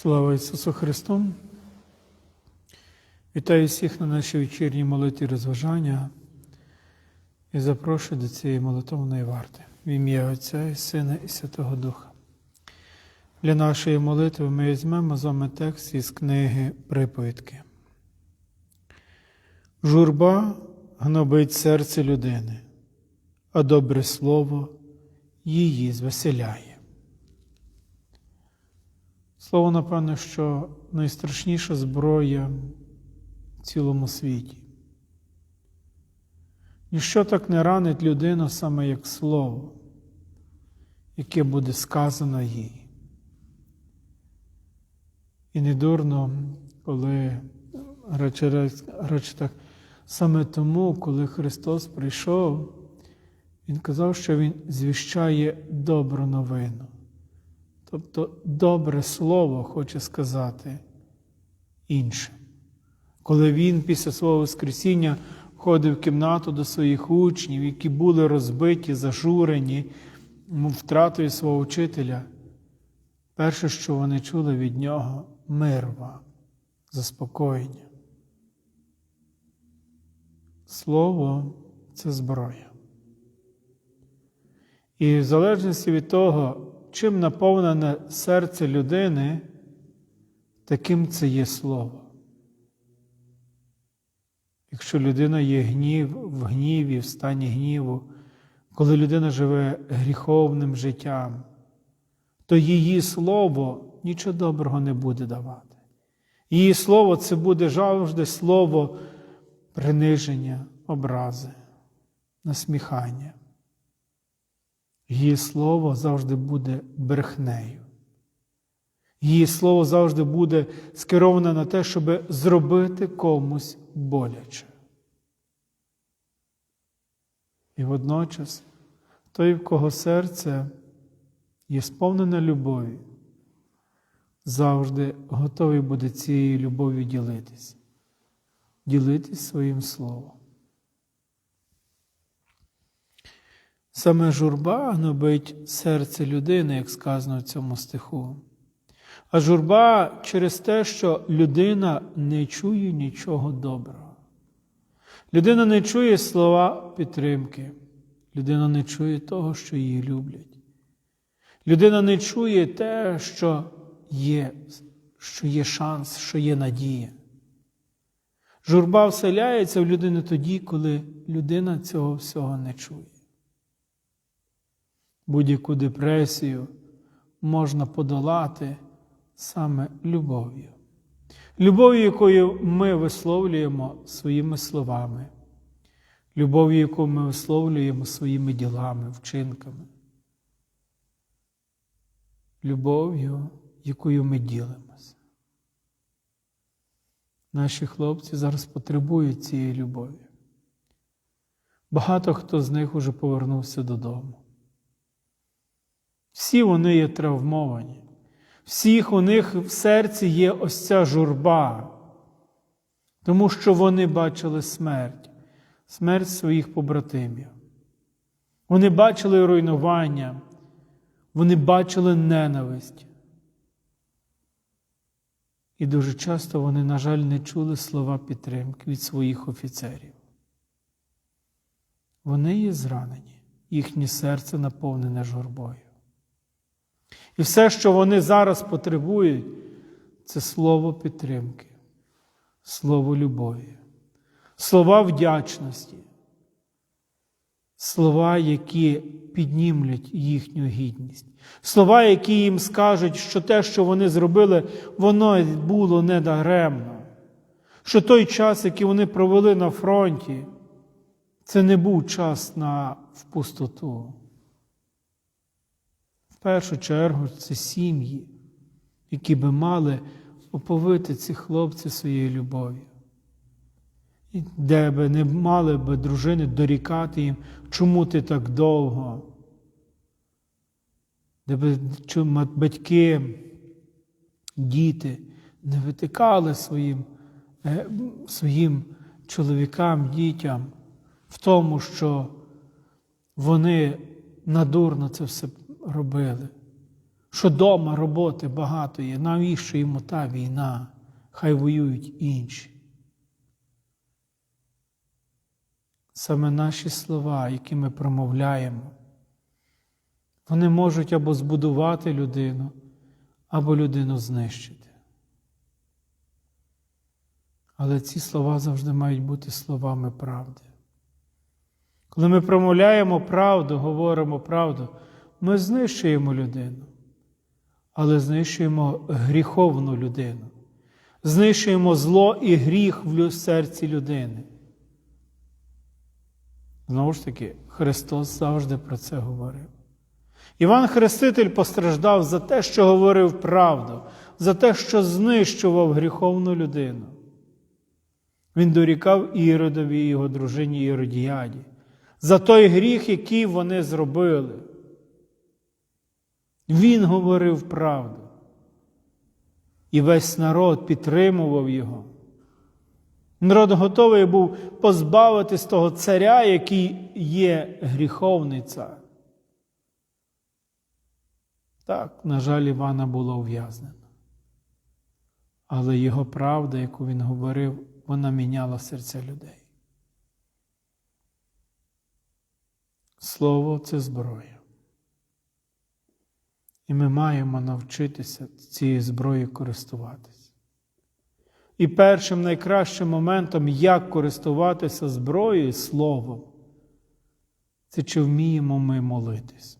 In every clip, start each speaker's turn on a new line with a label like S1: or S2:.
S1: Слава Ісусу Христу! Вітаю всіх на нашій вечірній молитві розважання і запрошую до цієї молитовної варти в ім'я Отця і Сина і Святого Духа. Для нашої молитви ми візьмемо з вами текст із книги Приповідки. Журба гнобить серце людини, а добре слово її звеселяє. Слово, напевно, що найстрашніша зброя в цілому світі. Ніщо так не ранить людину саме як слово, яке буде сказано їй. І не дурно, коли радше, радше так, саме тому, коли Христос прийшов, Він казав, що Він звіщає добру новину. Тобто добре слово хоче сказати іншим. Коли він після свого Воскресіння входив в кімнату до своїх учнів, які були розбиті, зажурені втратою свого вчителя, перше, що вони чули від нього мир вам, заспокоєння. Слово це зброя. І в залежності від того, чим наповнене серце людини, таким це є слово. Якщо людина є гнів, в гніві, в стані гніву, коли людина живе гріховним життям, то її слово нічого доброго не буде давати. Її слово це буде завжди слово приниження, образи, насміхання. Її слово завжди буде брехнею. Її слово завжди буде скероване на те, щоб зробити комусь боляче. І водночас той, в кого серце є сповнене любові, завжди готовий буде цією любов'ю ділитись, ділитись своїм словом. Саме журба гнобить серце людини, як сказано в цьому стиху. А журба через те, що людина не чує нічого доброго. Людина не чує слова підтримки. Людина не чує того, що її люблять. Людина не чує те, що є, що є шанс, що є надія. Журба вселяється в людину тоді, коли людина цього всього не чує будь-яку депресію можна подолати саме любов'ю. Любов'ю, якою ми висловлюємо своїми словами, любов'ю, яку ми висловлюємо своїми ділами, вчинками, любов'ю, якою ми ділимося. Наші хлопці зараз потребують цієї любові. Багато хто з них уже повернувся додому. Всі вони є травмовані. Всіх у них в серці є ось ця журба, тому що вони бачили смерть, смерть своїх побратимів. Вони бачили руйнування, вони бачили ненависть. І дуже часто вони, на жаль, не чули слова підтримки від своїх офіцерів. Вони є зранені, їхнє серце наповнене журбою. І все, що вони зараз потребують, це слово підтримки, слово любові, слова вдячності, слова, які піднімлять їхню гідність, слова, які їм скажуть, що те, що вони зробили, воно було недаремно, що той час, який вони провели на фронті, це не був час на в пустоту. Першу чергу це сім'ї, які би мали оповити цих хлопців своєю любов'ю. Де би не мали би дружини дорікати їм, чому ти так довго, де би батьки, діти не витикали своїм, своїм чоловікам, дітям в тому, що вони надурно це все робили. що дома роботи багато є, навіщо йому та війна? Хай воюють інші. Саме наші слова, які ми промовляємо, вони можуть або збудувати людину, або людину знищити. Але ці слова завжди мають бути словами правди. Коли ми промовляємо правду, говоримо правду, ми знищуємо людину, але знищуємо гріховну людину, знищуємо зло і гріх в серці людини. Знову ж таки, Христос завжди про це говорив. Іван Хреститель постраждав за те, що говорив правду, за те, що знищував гріховну людину. Він дорікав Іродові і його дружині Іродіаді за той гріх, який вони зробили. Він говорив правду. І весь народ підтримував його. Народ готовий був позбавитись того царя, який є гріховний. Так, на жаль, Івана було ув'язнено. Але його правда, яку він говорив, вона міняла серця людей. Слово це зброя. І ми маємо навчитися цією зброєю користуватися. І першим найкращим моментом, як користуватися зброєю словом, це чи вміємо ми молитись.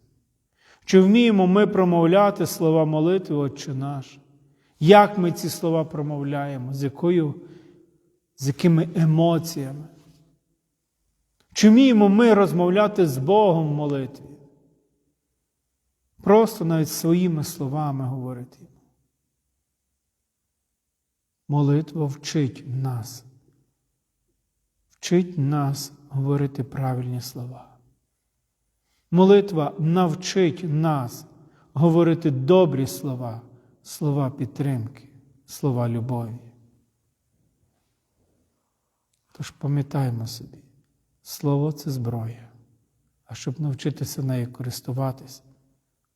S1: Чи вміємо ми промовляти слова молитви, Отче наш? Як ми ці слова промовляємо, з якою, з якими емоціями? Чи вміємо ми розмовляти з Богом в молитві? Просто навіть своїми словами говорити. йому. Молитва вчить нас, вчить нас говорити правильні слова. Молитва навчить нас говорити добрі слова, слова підтримки, слова любові. Тож пам'ятаємо собі, слово це зброя, а щоб навчитися нею користуватись,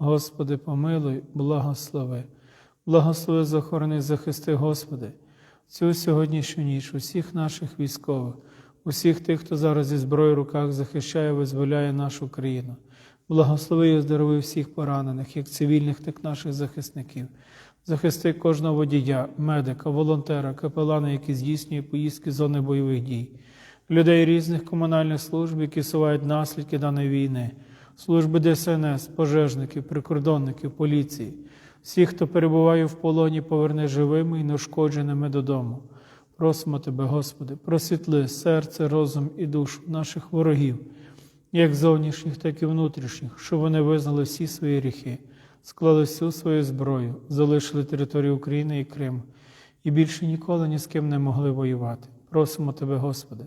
S1: Господи, помилуй, благослови, благослови, захорони, захисти, Господи, цю сьогоднішню ніч, усіх наших військових, усіх тих, хто зараз зі зброєю в руках захищає, визволяє нашу країну. Благослови і оздорови всіх поранених, як цивільних, так і наших захисників. Захисти кожного водія, медика, волонтера, капелана, які здійснює поїздки з зони бойових дій, людей різних комунальних служб, які сувають наслідки даної війни, служби ДСНС, пожежників, прикордонників, поліції, всіх, хто перебуває в полоні, поверни живими і неушкодженими додому. Просимо Тебе, Господи, просвітли серце, розум і душу наших ворогів, як зовнішніх, так і внутрішніх, щоб вони визнали всі свої гріхи, склали всю свою зброю, залишили територію України і Криму і більше ніколи ні з ким не могли воювати. Просимо Тебе, Господи,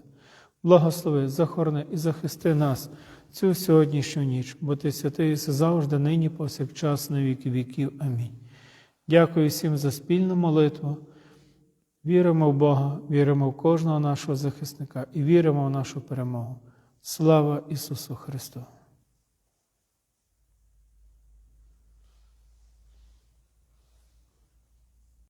S1: благослови, захорони і захисти нас цю сьогоднішню ніч, бо Ти святий завжди, нині, повсякчас, на віки віків. Амінь. Дякую всім за спільну молитву. Віримо в Бога, віримо в кожного нашого захисника і віримо в нашу перемогу. Слава Ісусу Христу!